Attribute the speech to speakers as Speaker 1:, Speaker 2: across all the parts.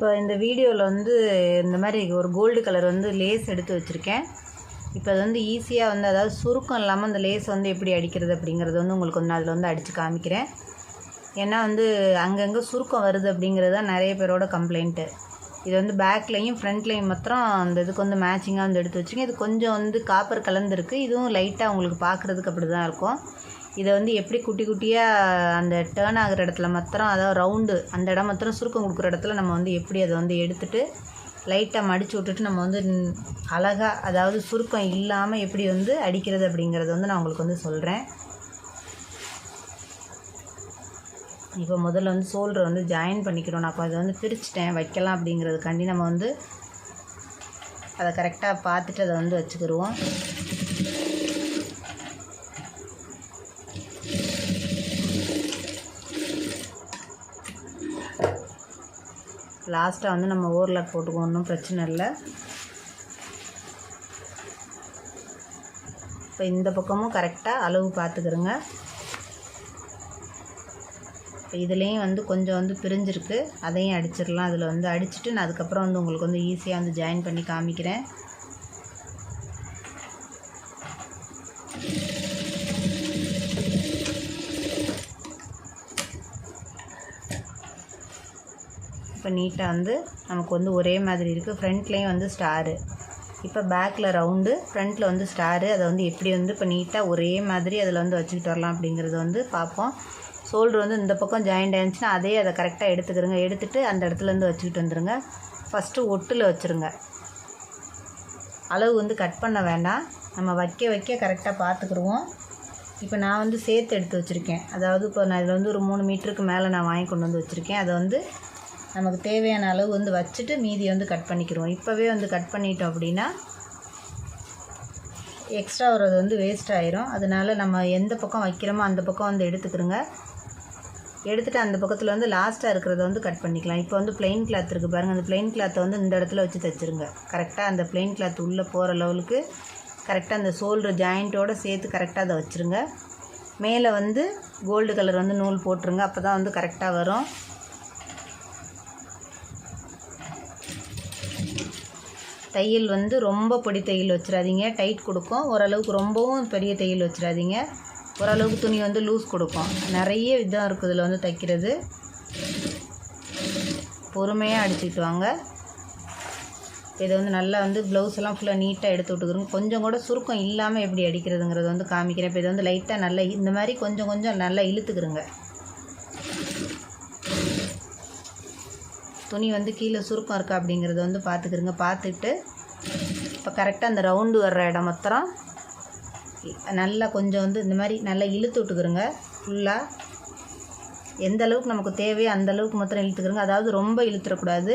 Speaker 1: இப்போ இந்த வீடியோவில் வந்து இந்த மாதிரி ஒரு கோல்டு கலர் வந்து லேஸ் எடுத்து வச்சுருக்கேன். இப்போ அது வந்து ஈஸியாக வந்து அதாவது சுருக்கம் இல்லாமல் அந்த லேஸ் வந்து எப்படி அடிக்கிறது அப்படிங்கிறது வந்து உங்களுக்கு வந்து அதில் வந்து அடித்து காமிக்கிறேன். ஏன்னா வந்து அங்கங்கே சுருக்கம் வருது அப்படிங்கிறது தான் நிறைய பேரோட கம்ப்ளைண்ட்டு இது வந்து பேக்லேயும் ஃப்ரண்ட்லேயும் மாத்திரம் அந்த இதுக்கு வந்து மேட்சிங்காக வந்து எடுத்து வச்சுருக்கேன். இது கொஞ்சம் வந்து காப்பர் கலந்துருக்கு இதுவும் லைட்டாக உங்களுக்கு பார்க்குறதுக்கு அப்படி தான் இருக்கும். இதை வந்து எப்படி குட்டி குட்டியாக அந்த டேர்ன் ஆகிற இடத்துல மாத்திரம் அதாவது ரவுண்டு அந்த இடம் மாத்திரம் சுருக்கம் கொடுக்குற இடத்துல நம்ம வந்து எப்படி அதை வந்து எடுத்துட்டு லைட்டாக மடித்து விட்டுட்டு நம்ம வந்து அழகாக அதாவது சுருக்கம் இல்லாமல் எப்படி வந்து அடிக்கிறது அப்படிங்கிறத வந்து நான் உங்களுக்கு வந்து சொல்கிறேன் இப்போ முதல்ல வந்து ஷோல்டரை வந்து ஜாயின் பண்ணிக்கிறோம் நான் அப்போ அதை வந்து பிரிச்சுட்டேன். வைக்கலாம் அப்படிங்கிறதுக்காண்டி நம்ம வந்து அதை கரெக்டாக பார்த்துட்டு அதை வந்து வச்சுக்கிடுவோம் லாஸ்ட்டாக வந்து நம்ம ஓவர்லாக் போட்டுக்குவோம் ஒன்றும் பிரச்சனை இல்லை. இப்போ இந்த பக்கமும் கரெக்டாக அளவு பார்த்துக்கிறோங்க இப்போ இதுலேயும் வந்து கொஞ்சம் வந்து பிரிஞ்சிருக்கு. அதையும் அடிச்சிடலாம். அதில் வந்து அடிச்சுட்டு நான் அதுக்கப்புறம் வந்து உங்களுக்கு வந்து ஈஸியாக வந்து ஜாயின் பண்ணி காமிக்கிறேன். இப்போ நீட்டாக வந்து நமக்கு வந்து ஒரே மாதிரி இருக்குது ஃப்ரண்ட்லேயும் வந்து ஸ்டாரு இப்போ பேக்கில் ரவுண்டு ஃப்ரண்ட்டில் வந்து ஸ்டாரு அதை வந்து எப்படி வந்து இப்போ நீட்டாக ஒரே மாதிரி அதில் வந்து வச்சுக்கிட்டு வரலாம் அப்படிங்கிறத வந்து பார்ப்போம். ஷோல்டர் வந்து இந்த பக்கம் ஜாயிண்ட் ஆயிருந்துச்சுன்னா அதே அதை கரெக்டாக எடுத்துக்கிறங்க. எடுத்துகிட்டு அந்த இடத்துலேருந்து வச்சுக்கிட்டு வந்துடுங்க ஃபஸ்ட்டு ஒட்டில் வச்சுருங்க. அளவு வந்து கட் பண்ண வேண்டாம். நம்ம வைக்க வைக்க கரெக்டாக பார்த்துக்குருவோம். இப்போ நான் வந்து சேர்த்து எடுத்து வச்சுருக்கேன். அதாவது இப்போ நான் இதில் வந்து ஒரு மூணு மீட்டருக்கு மேலே நான் வாங்கி கொண்டு வந்து வச்சுருக்கேன். அதை வந்து நமக்கு தேவையான அளவு வந்து வச்சுட்டு மீதியை வந்து கட் பண்ணிக்கிடுவோம் இப்போவே வந்து கட் பண்ணிட்டோம் அப்படின்னா எக்ஸ்ட்ரா வர்றது வந்து வேஸ்ட் ஆயிரும். அதனால நம்ம எந்த பக்கம் வைக்கிறோமோ அந்த பக்கம் வந்து எடுத்துக்கிறோங்க எடுத்துகிட்டு அந்த பக்கத்தில் வந்து லாஸ்ட்டாக இருக்கிறத வந்து கட் பண்ணிக்கலாம். இப்போ வந்து பிளெயின் கிளாத் இருக்குது பாருங்கள் அந்த பிளெயின் கிளாத்தை வந்து இந்த இடத்துல வச்சு தைச்சிருங்க. கரெக்டாக அந்த பிளெயின் கிளாத் உள்ளே போகிற லெவலுக்கு கரெக்டாக அந்த ஷோல்டர் ஜாயிண்ட்டோடு சேர்த்து கரெக்டாக அதை வச்சுருங்க. மேலே வந்து கோல்டு கலர் வந்து நூல் போட்டுருங்க. அப்போ தான் வந்து கரெக்டாக வரும். தையல் வந்து ரொம்ப பொடி தையல் வச்சிடாதீங்க. டைட் கொடுக்கும். ஓரளவுக்கு ரொம்பவும் பெரிய தையல் வச்சிடாதீங்க. ஓரளவுக்கு துணி வந்து லூஸ் கொடுக்கும். நிறைய விதம் இருக்குது இதில் வந்து தைக்கிறது. பொறுமையாக அடிச்சுக்கிட்டு வாங்க. இதை வந்து நல்லா வந்து ப்ளவுஸ் எல்லாம் ஃபுல்லாக நீட்டாக எடுத்து விட்டுக்கிறோம் கொஞ்சம் கூட சுருக்கம் இல்லாமல் எப்படி அடிக்கிறதுங்கிறத வந்து காமிக்கிறேன். இப்போ இதை வந்து லைட்டாக நல்லா இந்த மாதிரி கொஞ்சம் கொஞ்சம் நல்லா இழுத்துக்கிறோங்க துணி வந்து கீழே சுருக்கம் இருக்கா அப்படிங்கிறத வந்து பார்த்துக்கிறங்க பார்த்துட்டு இப்போ கரெக்டாக அந்த ரவுண்டு வர்ற இடம் மாத்திரம் நல்லா கொஞ்சம் வந்து இந்த மாதிரி நல்லா இழுத்து விட்டுக்கிறோங்க ஃபுல்லாக எந்த அளவுக்கு நமக்கு தேவையோ அந்த அளவுக்கு மாத்திரம் இழுத்துக்கிறோங்க அதாவது ரொம்ப இழுத்துடக்கூடாது.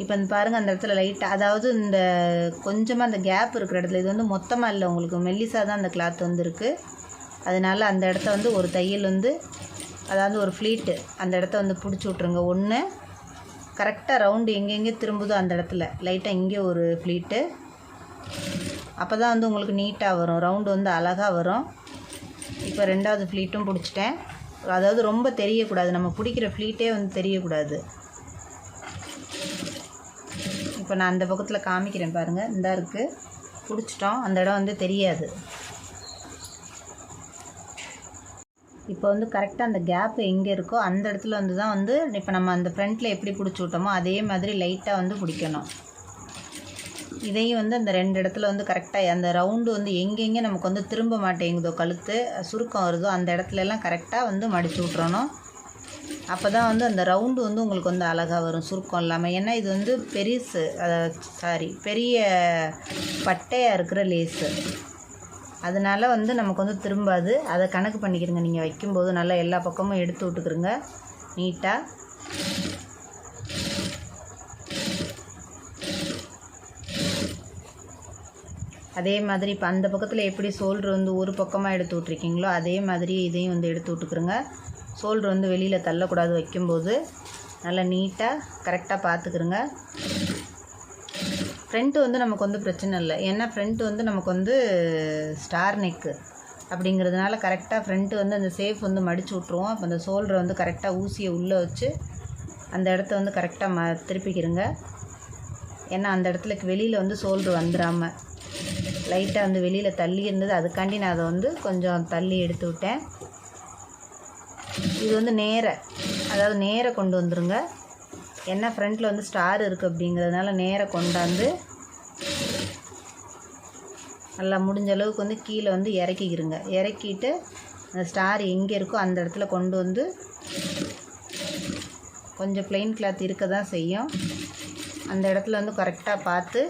Speaker 1: இப்போ இந்த பாருங்கள் அந்த இடத்துல லைட்டாக அதாவது இந்த கொஞ்சமாக அந்த கேப் இருக்கிற இடத்துல இது வந்து மொத்தமாக இல்லை உங்களுக்கு மெல்லிசாக தான் அந்த கிளாத் வந்து இருக்குது அதனால் அந்த இடத்த வந்து ஒரு தையல் வந்து அதாவது ஒரு ஃப்ளீட்டு அந்த இடத்த வந்து பிடிச்சி விட்ருங்க ஒன்று கரெக்டாக ரவுண்டு எங்கெங்கே திரும்புதோ அந்த இடத்துல. லைட்டாக இங்கே ஒரு ஃப்ளீட்டு அப்போ தான் வந்து உங்களுக்கு நீட்டாக வரும். ரவுண்டு வந்து அழகாக வரும். இப்போ ரெண்டாவது ஃப்ளீட்டும் பிடிச்சிட்டேன். அதாவது ரொம்ப தெரியக்கூடாது. நம்ம பிடிக்கிற ஃப்ளீட்டே வந்து தெரியக்கூடாது. இப்போ நான் அந்த பக்கத்தில் காமிக்கிறேன் பாருங்கள் இந்த இருக்குது பிடிச்சிட்டோம். அந்த இடம் வந்து தெரியாது. இப்போ வந்து கரெக்டாக அந்த கேப் எங்கே இருக்கோ அந்த இடத்துல வந்து தான் வந்து இப்போ நம்ம அந்த ஃப்ரண்ட்டில் எப்படி பிடிச்சி விட்டோமோ அதே மாதிரி லைட்டாக வந்து பிடிக்கணும். இதையும் வந்து அந்த ரெண்டு இடத்துல வந்து கரெக்டாக அந்த ரவுண்டு வந்து எங்கெங்கே நமக்கு வந்து திரும்ப மாட்டேங்குதோ கழுத்து சுருக்கம் வருதோ அந்த இடத்துல எல்லாம் கரெக்டாக வந்து மடித்து விட்றணும் அப்போ தான் வந்து அந்த ரவுண்டு வந்து உங்களுக்கு வந்து அழகாக வரும் சுருக்கம் இல்லாமல் ஏன்னா இது வந்து பெருசு சாரி பெரிய பட்டையாக இருக்கிற லேஸு அதனால் வந்து நமக்கு வந்து திரும்பாது. அதை கணக்கு பண்ணிக்கிறங்க நீங்கள் வைக்கும்போது நல்லா எல்லா பக்கமும் எடுத்து விட்டுக்கிறங்க நீட்டாக அதே மாதிரி இப்போ அந்த பக்கத்தில் எப்படி ஷோல்ட்ரு வந்து ஒரு பக்கமாக எடுத்து விட்ருக்கீங்களோ அதே மாதிரி இதையும் வந்து எடுத்து விட்டுக்கிறங்க ஷோல்ட்ரு வந்து வெளியில் தள்ளக்கூடாது வைக்கும்போது. நல்லா நீட்டாக கரெக்டாக பார்த்துக்கிறங்க ஃப்ரண்ட்டு வந்து நமக்கு வந்து பிரச்சனை இல்லை. ஏன்னா ஃப்ரண்ட்டு வந்து நமக்கு வந்து ஸ்டார் நெக்கு அப்படிங்கிறதுனால கரெக்டாக ஃப்ரண்ட்டு வந்து அந்த சேஃப் வந்து மடித்து விட்ருவோம் அப்போ அந்த ஷோல்டரை வந்து கரெக்டாக ஊசியை உள்ளே வச்சு அந்த இடத்த வந்து கரெக்டாக ம திருப்பிக்கிறங்க ஏன்னா அந்த இடத்துல வெளியில் வந்து சோல்டர் வந்துடாமல் லைட்டாக வந்து வெளியில் தள்ளி இருந்தது. அதுக்காண்டி நான் அதை வந்து கொஞ்சம் தள்ளி எடுத்து விட்டேன். இது வந்து நேர அதாவது நேர கொண்டு வந்துருங்க. என்ன ஃப்ரண்ட்டில் வந்து ஸ்டார் இருக்குது அப்படிங்கிறதுனால நேராக கொண்டாந்து நல்லா முடிஞ்ச அளவுக்கு வந்து கீழே வந்து இறக்கிக்கிறங்க இறக்கிட்டு அந்த ஸ்டார் எங்கே இருக்கோ அந்த இடத்துல கொண்டு வந்து கொஞ்சம் ப்ளைன் கிளாத் இருக்க தான் செய்யும். அந்த இடத்துல வந்து கரெக்டாக பார்த்து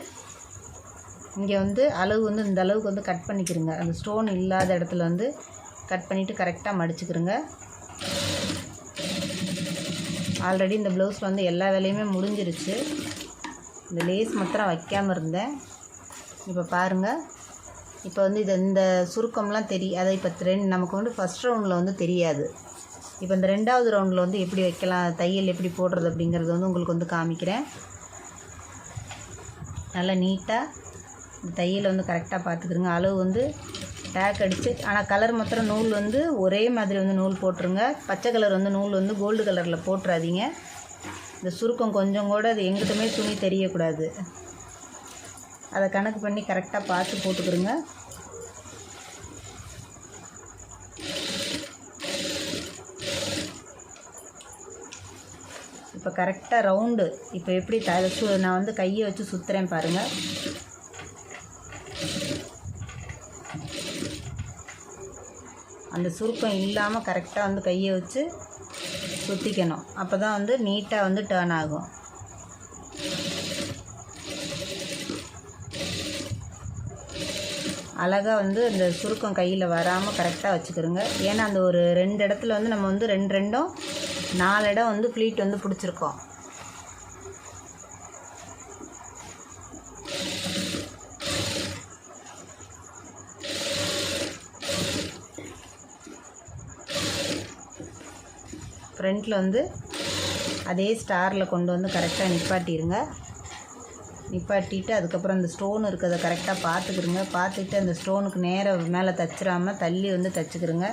Speaker 1: இங்கே வந்து அளவு வந்து இந்த அளவுக்கு வந்து கட் பண்ணிக்கிறங்க அந்த ஸ்டோன் இல்லாத இடத்துல வந்து கட் பண்ணிவிட்டு கரெக்டாக மடிச்சுக்கிறங்க ஆல்ரெடி இந்த ப்ளவுஸில் வந்து எல்லா வேலையுமே முடிஞ்சிருச்சு. இந்த லேஸ் மாத்திரம் வைக்காமல் இருந்தேன். இப்போ பாருங்கள் இப்போ வந்து இது இந்த சுருக்கம்லாம் தெரிய அதை இப்போ ரெண்டு நமக்கு வந்து ஃபஸ்ட் ரவுண்டில் வந்து தெரியாது. இப்போ இந்த ரெண்டாவது ரவுண்டில் வந்து எப்படி வைக்கலாம் தையல் எப்படி போடுறது அப்படிங்கிறது வந்து உங்களுக்கு வந்து காமிக்கிறேன். நல்லா நீட்டாக இந்த தையல் வந்து கரெக்டாக பார்த்துக்குறங்க அளவு வந்து டேக் அடித்து ஆனால் கலர் மாத்திரம் நூல் வந்து ஒரே மாதிரி வந்து நூல் போட்டுருங்க. பச்சை கலர் வந்து நூல் வந்து கோல்டு கலரில் போட்டுறாதீங்க. இந்த சுருக்கம் கொஞ்சம் கூட அது எங்கிட்டுமே துணி தெரியக்கூடாது. அதை கணக்கு பண்ணி கரெக்டாக பார்த்து போட்டுக்கிறோங்க இப்போ கரெக்டாக ரவுண்டு இப்போ எப்படி த சு நான் வந்து கையை வச்சு சுற்றுறேன் பாருங்கள் அந்த சுருக்கம் இல்லாமல் கரெக்டாக வந்து கையை வச்சு சுற்றிக்கணும் அப்போ தான் வந்து நீட்டாக வந்து டேர்ன் ஆகும். அழகாக வந்து அந்த சுருக்கம் கையில் வராமல் கரெக்டாக வச்சுக்கிறோங்க ஏன்னா அந்த ஒரு ரெண்டு இடத்துல வந்து நம்ம வந்து ரெண்டு ரெண்டும் நாலு இடம் வந்து ஃப்ளீட் வந்து பிடிச்சிருக்கோம். ஃப்ரண்ட்டில் வந்து அதே ஸ்டாரில் கொண்டு வந்து கரெக்டாக நிப்பாட்டிடுங்க நிப்பாட்டிட்டு அதுக்கப்புறம் அந்த ஸ்டோன் இருக்கிறத கரெக்டாக பார்த்துக்கிருங்க பார்த்துட்டு அந்த ஸ்டோனுக்கு நேராக மேலே தச்சிடாம தள்ளி வந்து தச்சுக்கிறங்க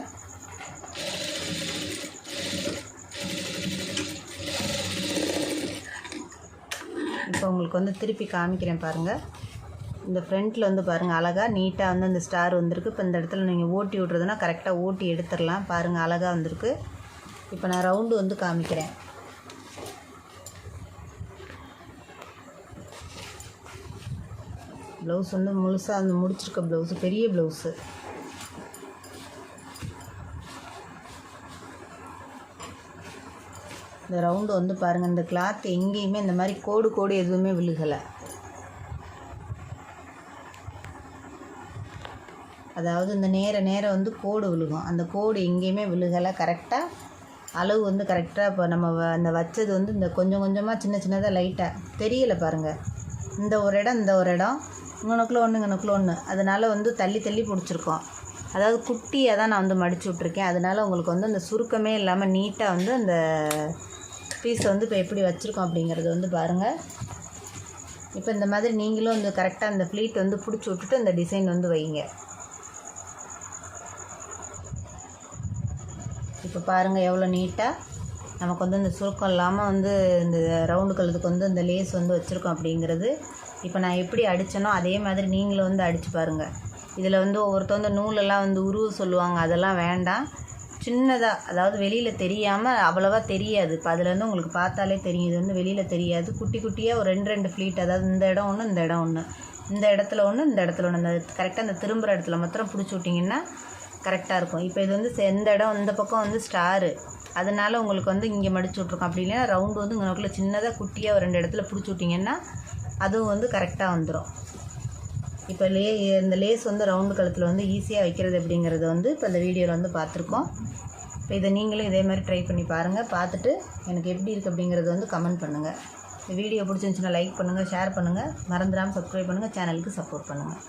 Speaker 1: இப்போ உங்களுக்கு வந்து திருப்பி காமிக்கிறேன் பாருங்கள் இந்த ஃப்ரண்ட்டில் வந்து பாருங்கள் அழகாக நீட்டாக வந்து அந்த ஸ்டார் வந்திருக்கு. இப்போ இந்த இடத்துல நீங்கள் ஓட்டி விட்றதுனா கரெக்டாக ஓட்டி எடுத்துடலாம். பாருங்கள் அழகாக வந்திருக்கு. இப்போ நான் ரவுண்டு வந்து காமிக்கிறேன். ப்ளவுஸ் வந்து முழுசாக அந்த முடிச்சிருக்க ப்ளவுஸு பெரிய ப்ளவுஸு இந்த ரவுண்டு வந்து பாருங்கள் இந்த கிளாத் எங்கேயுமே இந்த மாதிரி கோடு கோடு எதுவுமே விழுகலை. அதாவது இந்த நேர நேரம் வந்து கோடு விழுகும். அந்த கோடு எங்கேயுமே விழுகலை கரெக்டாக அளவு வந்து கரெக்டாக இப்போ நம்ம வ- அந்த வச்சது வந்து இந்த கொஞ்சம் கொஞ்சமாக சின்ன சின்னதாக லைட்டாக தெரியலை பாருங்கள் இந்த ஒரு இடம் இந்த ஒரு இடம். இங்கனக்குள்ள ஒன்று இங்கனுக்குள்ள ஒன்று அதனால் வந்து தள்ளி தள்ளி பிடிச்சிருக்கோம். அதாவது குட்டியாக தான் நான் வந்து மடித்து விட்ருக்கேன் அதனால் உங்களுக்கு வந்து அந்த சுருக்கமே இல்லாமல் நீட்டாக வந்து அந்த பீஸை வந்து இப்போ எப்படி வச்சுருக்கோம் அப்படிங்கிறது வந்து பாருங்கள் இப்போ இந்த மாதிரி நீங்களும் வந்து கரெக்டாக அந்த ஃப்ளீட் வந்து பிடிச்சி விட்டுட்டு அந்த டிசைன் வந்து வைங்க. இப்போ பாருங்கள் எவ்வளோ நீட்டாக நமக்கு வந்து இந்த சுருக்கம் இல்லாமல் வந்து இந்த ரவுண்டு கழுத்துக்கு வந்து இந்த லேஸ் வந்து வச்சுருக்கோம் அப்படிங்கிறது. இப்போ நான் எப்படி அடித்தனோ அதே மாதிரி நீங்களும் வந்து அடித்து பாருங்கள் இதில் வந்து ஒவ்வொருத்தவங்க நூலெல்லாம் வந்து உருவ சொல்லுவாங்க அதெல்லாம் வேண்டாம். சின்னதாக அதாவது வெளியில் தெரியாமல் அவ்வளோவா தெரியாது. இப்போ அதில் வந்து உங்களுக்கு பார்த்தாலே தெரியும் இது வந்து வெளியில் தெரியாது. குட்டி குட்டியாக ஒரு ரெண்டு ரெண்டு ஃப்ளீட் அதாவது இந்த இடம் ஒன்று இந்த இடம் ஒன்று இந்த இடத்துல ஒன்று இந்த இடத்துல ஒன்று அந்த கரெக்டாக அந்த திரும்புகிற இடத்துல மாத்திரம் பிடிச்சி விட்டிங்கன்னா கரெக்டாக இருக்கும். இப்போ இது வந்து எந்த இடம் இந்த பக்கம் வந்து ஸ்டாரு அதனால உங்களுக்கு வந்து இங்கே மடிச்சு விட்ருக்கோம் அப்படி இல்லைன்னா ரவுண்டு வந்து இங்கனக்குள்ள சின்னதாக குட்டியாக ஒரு ரெண்டு இடத்துல பிடிச்சி விட்டிங்கன்னா அதுவும் வந்து கரெக்டாக வந்துடும் இப்போ லே இந்த லேஸ் வந்து ரவுண்டு கழுத்தில் வந்து ஈஸியாக வைக்கிறது அப்படிங்கிறது வந்து இப்போ இந்த வீடியோவில் வந்து பார்த்துருக்கோம். இப்போ இதை நீங்களும் இதே மாதிரி ட்ரை பண்ணி பாருங்கள் பார்த்துட்டு எனக்கு எப்படி இருக்குது அப்படிங்கிறது வந்து கமெண்ட் பண்ணுங்கள் இந்த வீடியோ பிடிச்சிருந்துச்சுன்னா லைக் பண்ணுங்கள் ஷேர் பண்ணுங்கள் மறந்துடாமல் சப்ஸ்கிரைப் பண்ணுங்கள் சேனலுக்கு சப்போர்ட் பண்ணுங்கள்